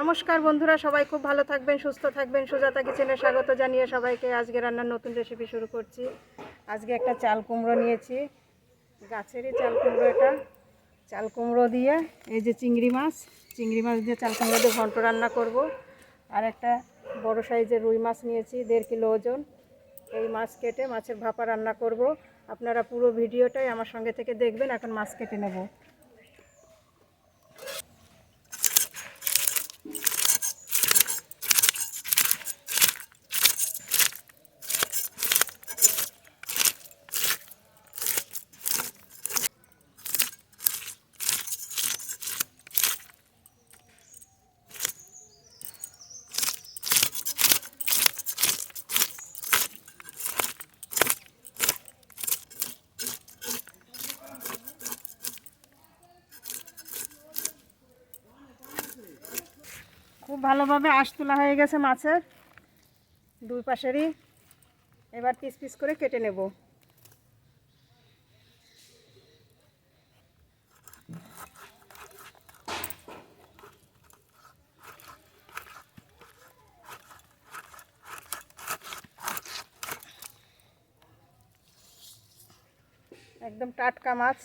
নমস্কার বন্ধুরা, সবাই খুব ভালো থাকবেন, সুস্থ থাকবেন। সুজাতা কিচেনে স্বাগত জানিয়ে সবাইকে আজকে রান্নার নতুন রেসিপি শুরু করছি। আজকে একটা চাল কুমড়ো নিয়েছি। গাছেরই চাল কুমড়ো এটা। চাল কুমড়ো দিয়ে এই যে চিংড়ি মাছ চিংড়ি মাছ দিয়ে চাল কুমড়ো দিয়ে ঘন্ট রান্না করব। আর একটা বড় সাইজের রুই মাছ নিয়েছি, দেড় কিলো ওজন। এই মাছ কেটে মাছের ভাপা রান্না করব। আপনারা পুরো ভিডিওটাই আমার সঙ্গে থেকে দেখবেন, এখন মাছ কেটে নেব। খুব ভালোভাবে আঁশ তোলা হয়ে গেছে মাছের। দুই পাশেরই। এবার পিস পিস করে কেটে নেব। একদম টাটকা মাছ।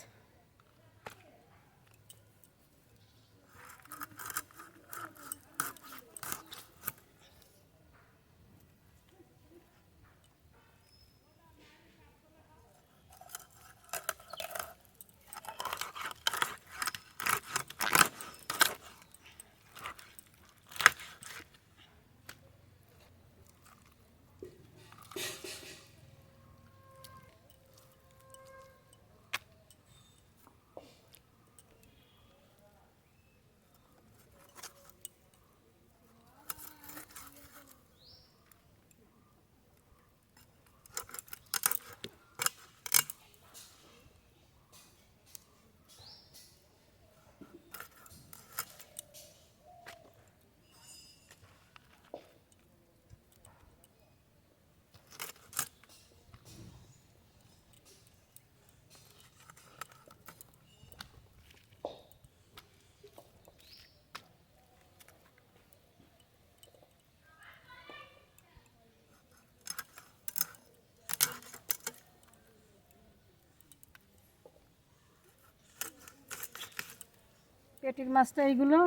পেটির মাছটা এইগুলো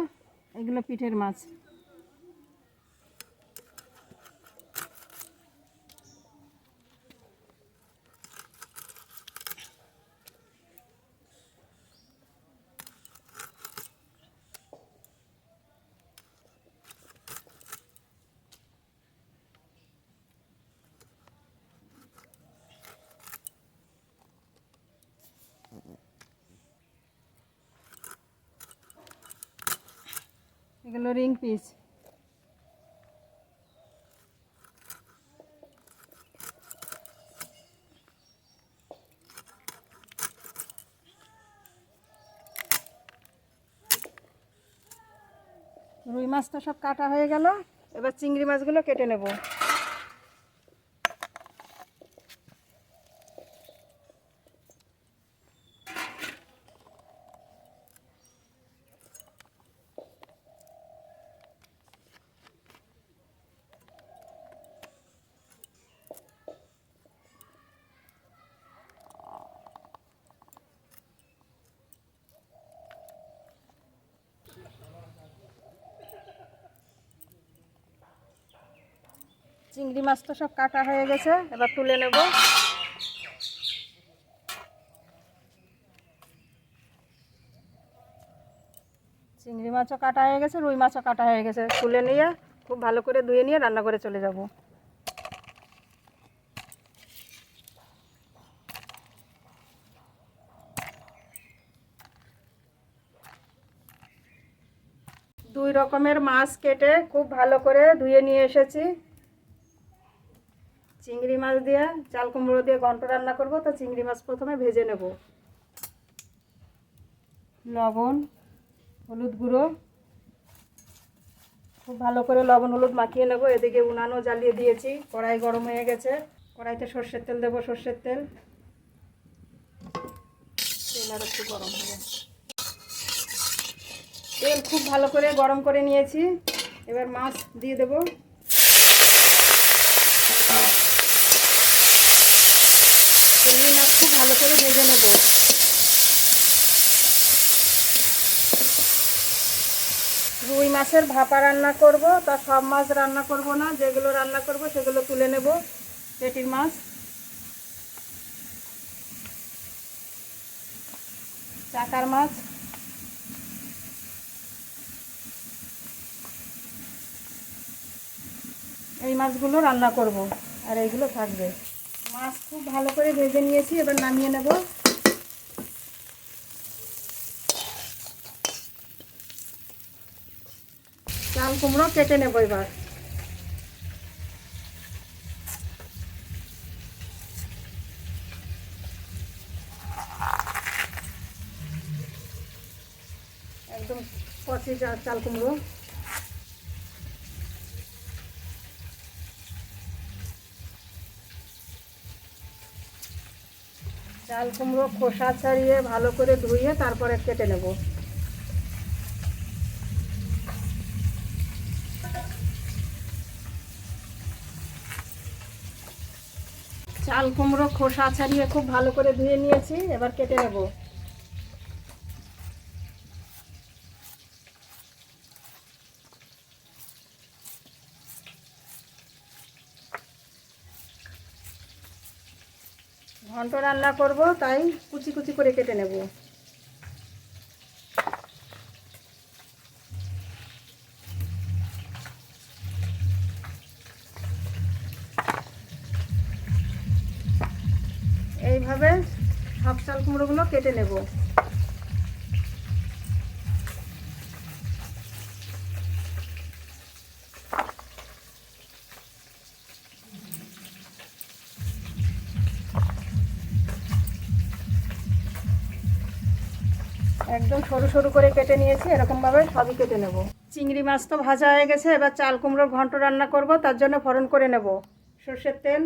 এগুলো পিঠের মাছ। এগুলো রিং পিস রুই মাছটা সব কাটা হয়ে গেল এবার চিংড়ি মাছগুলো কেটে নেব। চিংড়ি মাছ তো সব কাটা হয়ে গেছে, এবার তুলে নেব। চিংড়ি মাছও কাটা হয়ে গেছে, রুই মাছও কাটা হয়ে গেছে। তুলে নিয়ে, খুব ভালো করে ধুয়ে নিয়ে রান্না করে চলে যাব। দুই রকমের মাছ কেটে খুব ভালো করে ধুয়ে নিয়ে এসেছি। চিংড়ি মাছ দিয়ে, চাল কুমড়ো দিয়ে ঘন্ট রান্না করব, তো চিংড়ি মাছ প্রথমে ভেজে নেব। লবণ, হলুদ গুঁড়ো। খুব ভালো করে লবণ হলুদ মাখিয়ে নেব। এদিকে উনানও জ্বালিয়ে দিয়েছি। কড়াই গরম হয়ে গেছে। কড়াইতে সর্ষের তেল দেবো, সর্ষের তেল। তেল আর একটু গরম হবে তেল খুব ভালো করে গরম করে নিয়েছি। এবার মাছ দিয়ে দেবো। চিংড়ি মাছ খুব ভালো করে ভেজে নেব। রুই মাছের ভাপা রান্না করব, তা সব মাছ রান্না করব না, যেগুলো রান্না করব সেগুলো তুলে নেব, পেটির মাছ। চাকার মাছ। এই মাছগুলো রান্না করব, আর এইগুলো থাকবে। মাছ খুব ভালো করে ভেজে নিয়েছি, এবার নামিয়ে নেব। চাল কুমড়ো কেটে নেব এবার। একদম কচি চা- চাল কুমড়ো। চাল কুমড়ো খোসা ছাড়িয়ে ভালো করে ধুয়ে তারপরে কেটে নেব। চাল কুমড়ো খোসা ছাড়িয়ে খুব ভালো করে ধুয়ে নিয়েছি, এবার কেটে নেব। ঘন্ট রান্না করব, তাই কুচি কুচি করে কেটে নেব। এইভাবে সব চাল কুমড়োগুলো কেটে নেব। একদম সরু সরু করে কেটে নিয়েছি, এরকমভাবে সবই কেটে নেব। চিংড়ি মাছ তো ভাজা হয়ে গেছে, এবার চাল কুমড়োর ঘন্ট রান্না করব, তার জন্য ফোড়ন করে নেব। সর্ষের তেল,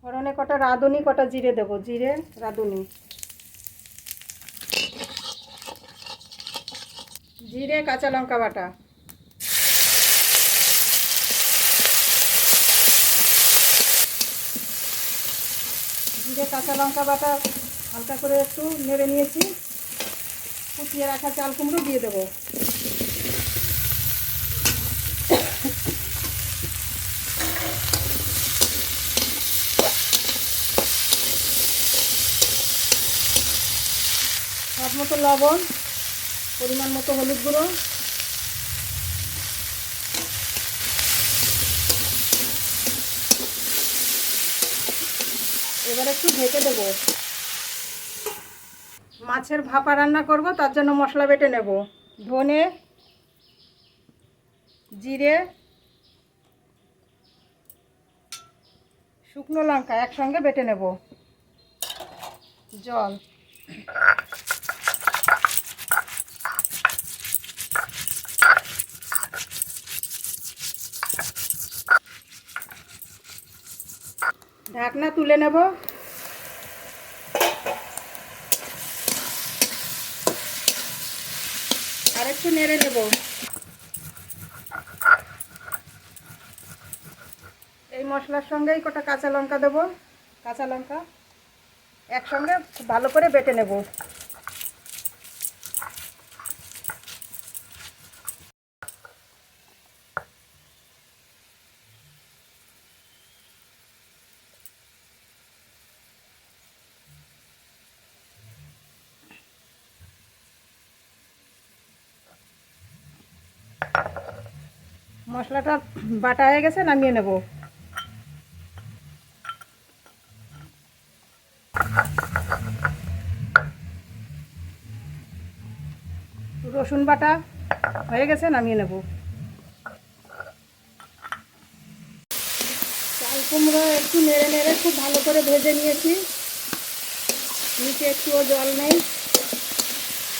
ফোড়নে কটা রাঁধুনি, কটা জিরে দেব, জিরে, রাঁধুনি। জিরে, কাঁচা লঙ্কা বাটা। জিরে, কাঁচা লঙ্কা বাটা হালকা করে একটু নেড়ে নিয়েছি। কুচিয়ে রাখা চাল কুমড়ো দিয়ে দেবো। স্বাদ মতো লবণ, পরিমাণ মতো হলুদ গুঁড়ো। এবার একটু ঢেকে দেবো। মাছের ভাপা রান্না করব, তার জন্য মশলা বেটে নেব। ধনে, জিরে, শুকনো লঙ্কা একসঙ্গে বেটে নেব। জল। ঢাকনা তুলে নেব। একটু নেড়ে নেব এই মশলার সঙ্গেই কটা কাঁচা লঙ্কা দেব। কাঁচা লঙ্কা একসঙ্গে ভালো করে বেটে নেব। মশলাটা বাটা হয়ে গেছে, নামিয়ে নেব। রসুন বাটা হয়ে গেছে, নামিয়ে নেব। চাল কুমড়ো একটু নেড়ে নেড়ে খুব ভালো করে ভেজে নিয়েছি। নিচে একটুও জল নেই।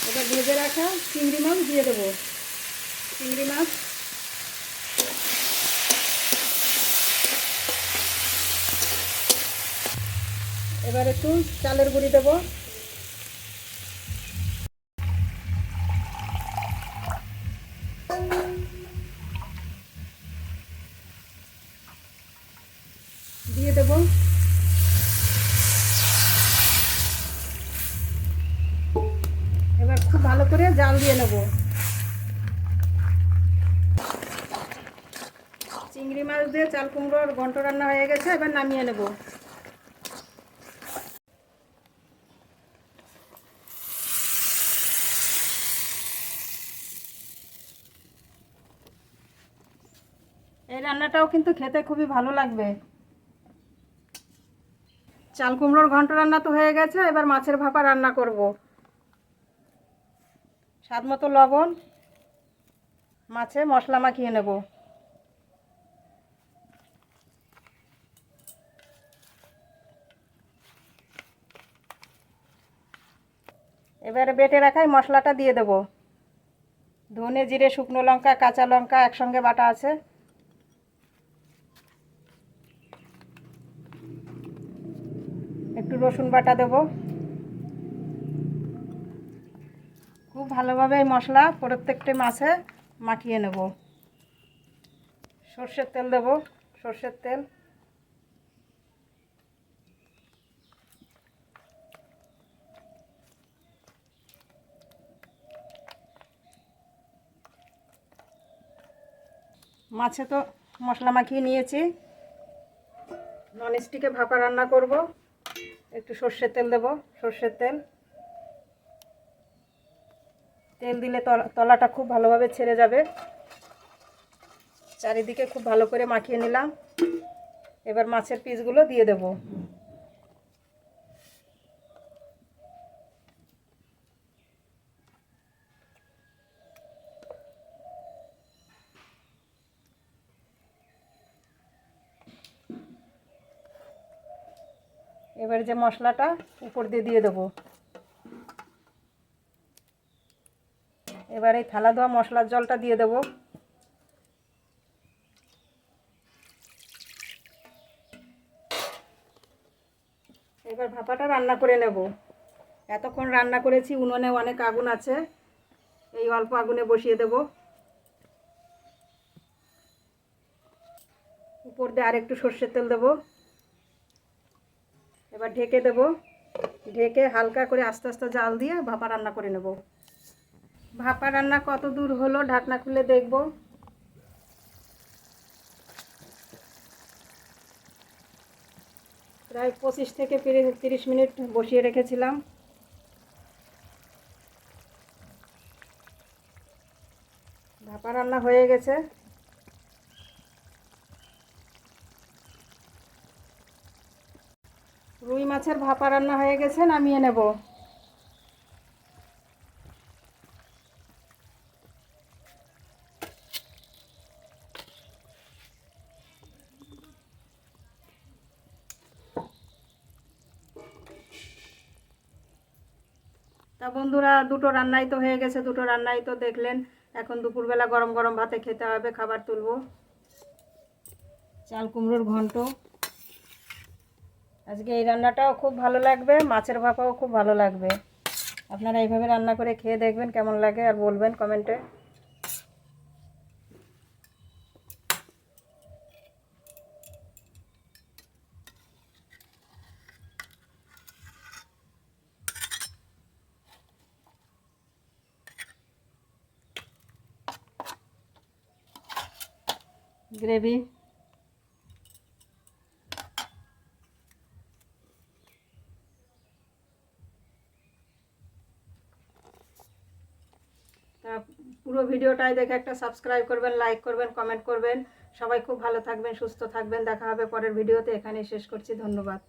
এবার ভেজে রাখা চিংড়ি মাছ দিয়ে দেবো। চিংড়ি মাছ এবার একটু চালের গুঁড়ি দেবো। দিয়ে দেবো। এবার খুব ভালো করে জাল দিয়ে নেব। চিংড়ি মাছ দিয়ে চাল কুমড়োর ঘন্ট রান্না হয়ে গেছে, এবার নামিয়ে নেব এই রান্নাটাও কিন্তু খেতে খুবই ভালো লাগবে। চাল কুমড়োর ঘন্ট রান্না তো হয়ে গেছে, এবার মাছের ভাপা রান্না করব। স্বাদ মতো লবণ, মাছে মশলা মাখিয়ে নেব। এবারে বেটে রাখাই মশলাটা দিয়ে দেব। ধনে, জিরে, শুকনো লঙ্কা, কাঁচা লঙ্কা একসঙ্গে বাটা আছে। রসুন বাটা দেব। খুব ভালোভাবে এই মশলা প্রত্যেকটি মাছে মাখিয়ে নেব। সর্ষের তেল দেব, সর্ষের তেল। মাছে তো মশলা মাখিয়ে নিয়েছি। ননস্টিকে ভাপা রান্না করব। একটু সর্ষের তেল দেব, সর্ষের তেল। তেল দিলে তলা- তলাটা খুব ভালোভাবে ছেড়ে যাবে। চারিদিকে খুব ভালো করে মাখিয়ে নিলাম। এবার মাছের পিসগুলো দিয়ে দেব। এবার যে মশলাটা উপর দিয়ে দিয়ে দেবো। এবার এই থালা ধোয়া মশলার জলটা দিয়ে দেবো। এবার ভাপাটা রান্না করে নেব। এতক্ষণ রান্না করেছি, উনুনে অনেক আগুন আছে। এই অল্প আগুনে বসিয়ে দেব। উপর দিয়ে আরেকটু সর্ষের তেল দেবো। এবার ঢেকে দেব। ঢেকে হালকা করে আস্তে আস্তে জাল দিয়ে ভাপা রান্না করে নেব। ভাপা রান্না কত দূর হলো ঢাকনা খুলে দেখব। প্রায় পঁচিশ থেকে তিরিশ- মিনিট বসিয়ে রেখেছিলাম। ভাপা রান্না হয়ে গেছে। রুই মাছের ভাপা রান্না হয়ে গেছে, নামিয়ে নেব। তা বন্ধুরা, দুটো রান্নাই তো হয়ে গেছে, দুটো রান্নাই তো দেখলেন। এখন দুপুরবেলা গরম গরম ভাতে খেতে হবে, খাবার তুলব। চাল কুমড়োর ঘন্ট। আজকে এই রান্নাটাও খুব ভালো লাগবে, মাছের ভাপাও খুব ভালো লাগবে। আপনারা এইভাবে রান্না করে খেয়ে দেখবেন কেমন লাগে আর বলবেন কমেন্টে। গ্রেভি তা পুরো ভিডিওটাই দেখে একটা সাবস্ক্রাইব করবেন লাইক করবেন কমেন্ট করবেন। সবাই খুব ভালো থাকবেন, সুস্থ থাকবেন। দেখা হবে পরের ভিডিওতে। এখানেই শেষ করছি। ধন্যবাদ।